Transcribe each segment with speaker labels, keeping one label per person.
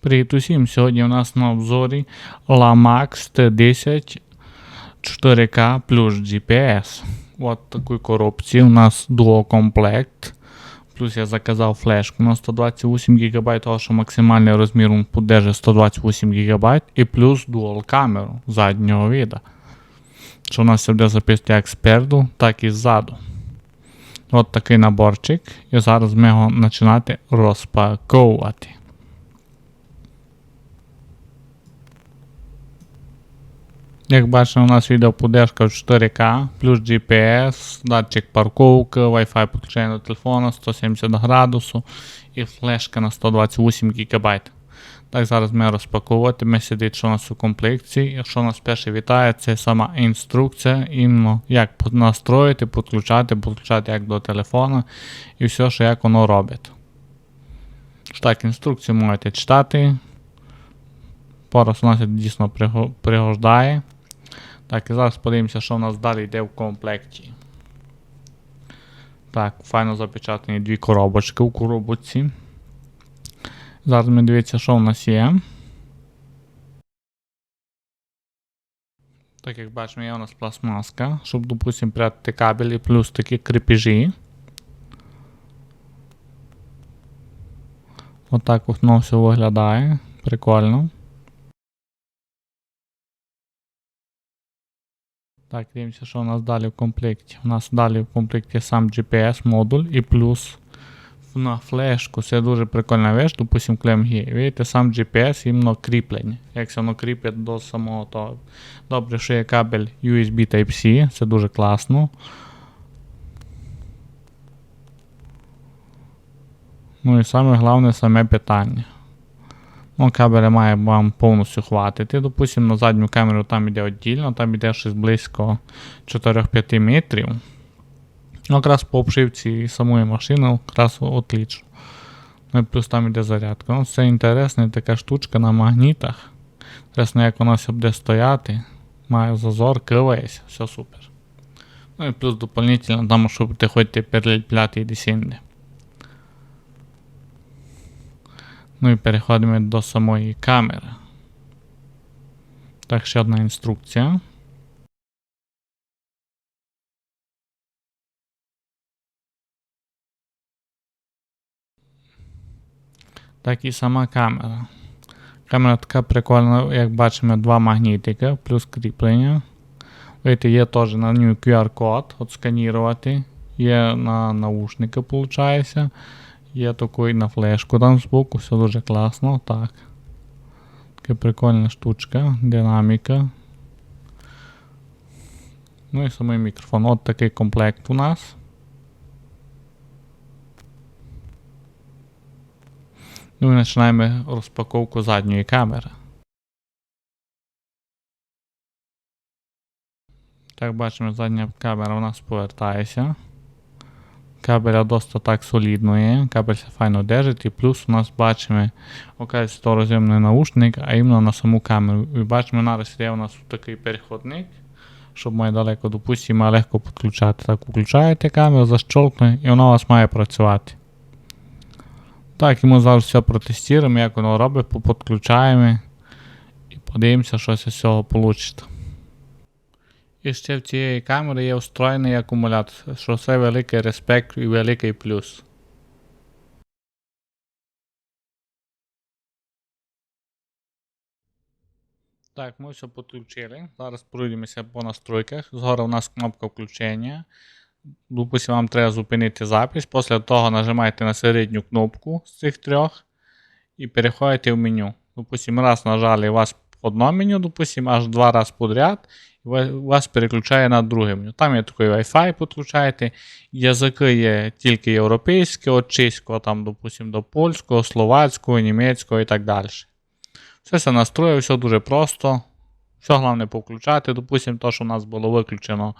Speaker 1: Привіт усім! Сьогодні у нас на обзорі LaMax T10 4K плюс GPS. От такій коробці у нас дуокомплект. Плюс я заказав флешку на 128 ГБ, того що максимальний розмір подержить 128 ГБ і плюс дуал камеру заднього віда. Що у нас буде записати як спереду, так і ззаду. От такий наборчик. І зараз ми його починати розпаковувати. Як бачимо, у нас відеоподдержка в 4К, плюс GPS, датчик парковки, Wi-Fi підключення до телефона 170 градусів і флешка на 128 ГБ. Так, зараз ми розпаковуватиме сидить, що у нас у комплекції. Якщо нас перше вітає, це сама інструкція, іменно як настроїти, підключати, підключати як до телефона і все, що як воно робить. Так, інструкцію можете читати. Пораз нас дійсно пригождає. Так, і зараз подивимося, що в нас далі йде в комплекті. Так, файно запечатані дві коробочки у коробочці. Зараз ми дивіться, що в нас є. Так як бачимо, є у нас пластмаска, щоб, допустимо, прятати кабелі, плюс такі крепежі. Отак воно все виглядає. Прикольно. Так, дивимося, що у нас далі в комплекті. У нас далі в комплекті сам GPS-модуль і плюс на флешку. Це дуже прикольна вещь, допустим, клемгі. Видите, сам GPS іменно кріплення. Як воно кріпить до самого того. Добре, що є кабель USB Type-C, це дуже класно. Ну і саме головне саме питання. Ну, камера має вам повністю хватити. Допустимо, на задню камеру там йде віддільно, там йде щось близько 4-5 метрів. Ну, якраз по обшивці самої машини якраз отлично. Ну і плюс там йде зарядка. Ну, Це інтересна така штучка на магнітах. Інтересно, як вона буде стояти. Має зазор, кривається, все супер. Ну і плюс дополнительно там, щоб ти ходити переліпляти і десінди. Ну і переходимо до самої камери. Так, ще одна інструкція. Так і сама камера. Камера така прикольна, як бачимо, два магнітики плюс кріплення. Видите, є теж на нього QR-код, от сканірувати. Є на наушники, виходить. Є такий на флешку там збоку, все дуже класно. Так. Така прикольна штучка, динаміка. Ну і самий мікрофон. От такий комплект у нас. Ну і починаємо розпаковку задньої камери. Так, бачимо, задня камера у нас повертається. Кабеля досить так солідно є, кабель файно держить, і плюс у нас бачимо 100 роз'ємний наушник, а іменно на саму камеру. І бачимо, зараз є у нас такий переходник, щоб має далеко допустимо, легко підключати. Так, включаєте камеру, защолкне, і вона у вас має працювати. Так, і ми зараз все протестуємо, як воно робить, підключаємо і подивимося, що з цього вийде. І ще в цієї камери є встроєний акумулятор, що це великий респект і великий плюс. Так, ми все підключили. Зараз пройдемося по настройках. Згора у нас кнопка включення. Допустим, вам треба зупинити запис. Після того нажимаєте на середню кнопку з цих трьох і переходите в меню. Допустим, раз нажали у вас одно меню, допустим, аж два рази подряд і вас переключає на друге меню. Там є такий Wi-Fi, підключаєте. Язики є тільки європейські, от чеського, там, допустим, до польського, словацького, німецького і так далі. Все це настроїв, все дуже просто. Все головне повключати. Допустимо, то, що у нас було виключено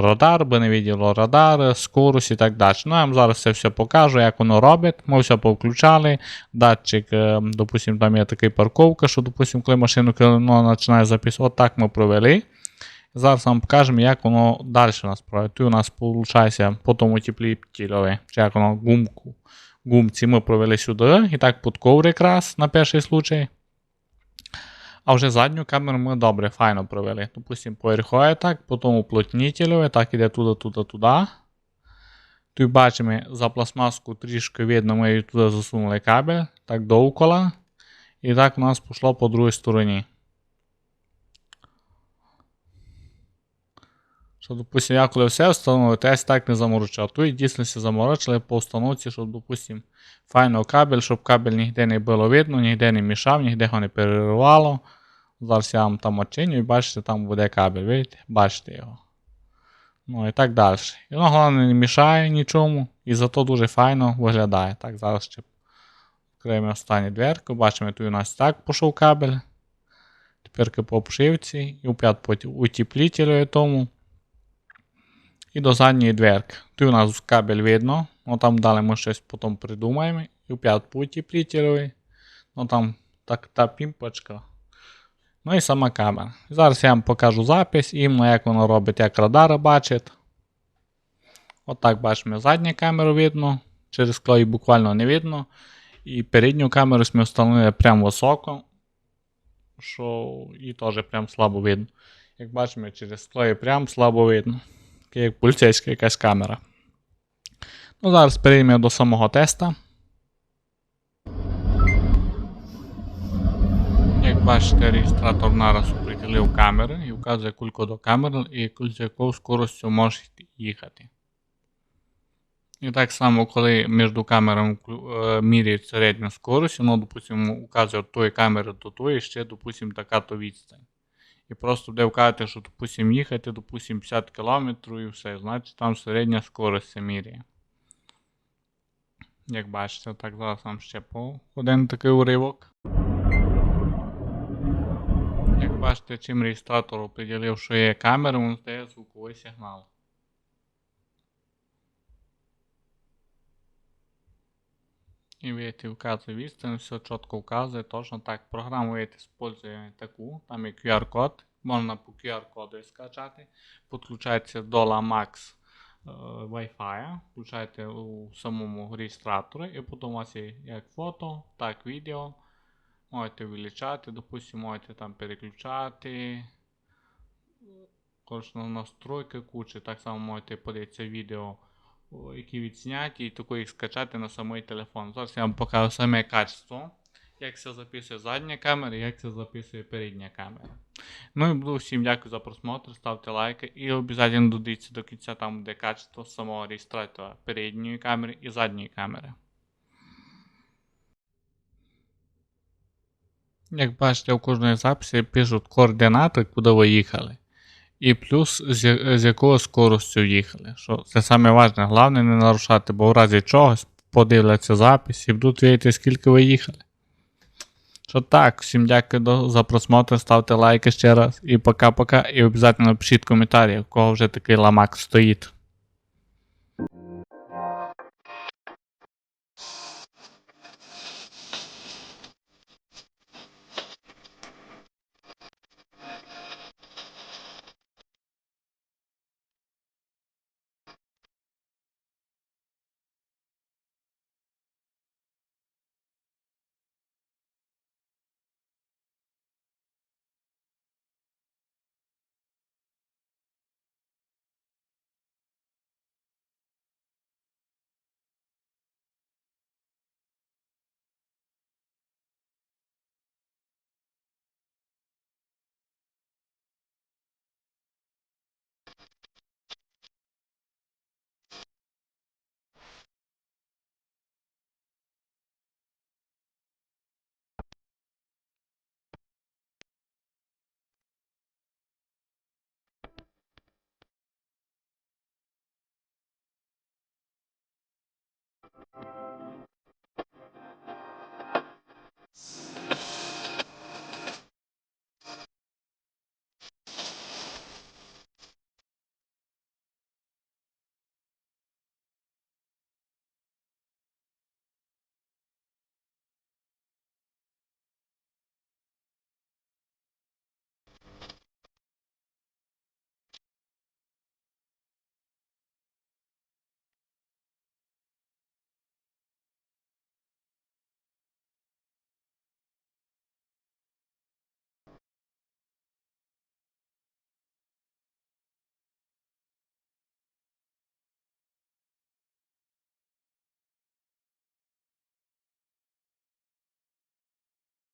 Speaker 1: радар, би не виділо радар, скорость і так далі. Ну, я вам зараз це все покажу, як воно робить. Ми все повключали. Датчик, е, допустим, там є така парковка, що, допустим, коли машину воно починає записувати, так ми провели. Зараз вам покажемо, як воно далі у нас проводить. У нас виходить потім утеплітельове, чи як воно гумку гумці ми провели сюди, і так під ковр якраз на перший случай. А вже задню камеру ми добре, файно провели. Допустим, поверхує так, потім уплотнітелю, так іде туди, туди, туди. Тут бачимо за пластмаску трішки видно, ми її туди засунули кабель, так довкола. І так у нас пішло по другій стороні. Що, допустим, я коли все встановив, я так не заморочив. Тут дійсно заморочили по установці, щоб, допустим, файно кабель, щоб кабель ніде не було видно, ніде не мішав, ніде його не переривало. Зараз я вам там очиню і бачите, там буде кабель, видите? Бачите його. Ну і так далі. І воно головне не мішає нічому, і зато дуже файно виглядає. Так, зараз ще відкриємо останню дверку. Бачимо, тут у нас так пішов кабель. Тепер по обшивці і опять по утеплителю тому. І до задньої дверки. Тут у нас кабель видно. Ну там далі ми щось потім придумаємо. І опять по утеплителю. Ну там так та пімпочка. Ну і сама камера. Зараз я вам покажу запис, іменно як воно робить, як радар бачить. Отак бачимо задню камеру видно. Через її буквально не видно. І передню камеру ми встановили прямо високо, що її теж прям слабо видно. Як бачимо, через її прям слабо видно. Як поліцейська якась камера. Ну, зараз перейдемо до самого теста. Бачите, реєстратор нараз определив камери і вказує кульку до камери і з якою скоростю може їхати. І так само, коли між камерами е, міряють середню скорость, воно, допустимо, указує від тої камери до тої, ще, допустимо, така то відстань. І просто буде вказати, що, допустимо, їхати, допустимо, 50 км і все. Значить там середня скорость міряє. Як бачите, так зараз вам ще по один такий уривок. Як бачите, чим реєстратор определив, що є камера, він здає звуковий сигнал. И видите, указывает відстань, все чітко указує, точно так. Програму видите, использує таку, там є QR-код, можна по QR-коду скачати. Підключається до LAMAX е, Wi-Fi, включаєте у самому реєстраторі, і потім у вас є як фото, так відео. Можете увеличати, допустимо, можете там переключати. Кожна настройка куча, так само можете подивитися відео які відзняті, і тако їх скачати на самий телефон. Зараз я вам покажу саме качество, як це записує задня камера, як це записує передня камера. Ну і буду всім дякую за просмотр, ставте лайки і обов'язково додивіться до кінця там, де качество самого реєстратора передньої камери і задньої камери. Як бачите, у кожної записі пишуть координати, куди ви їхали. І плюс з, якою скоростю їхали. Що це саме важне, головне не нарушати, бо в разі чогось подивляться запис і будуть видіти, скільки ви їхали. Що так, всім дякую за просмотр, ставте лайки ще раз. І пока-пока. І обов'язково пишіть коментарі, у кого вже такий ламак стоїть.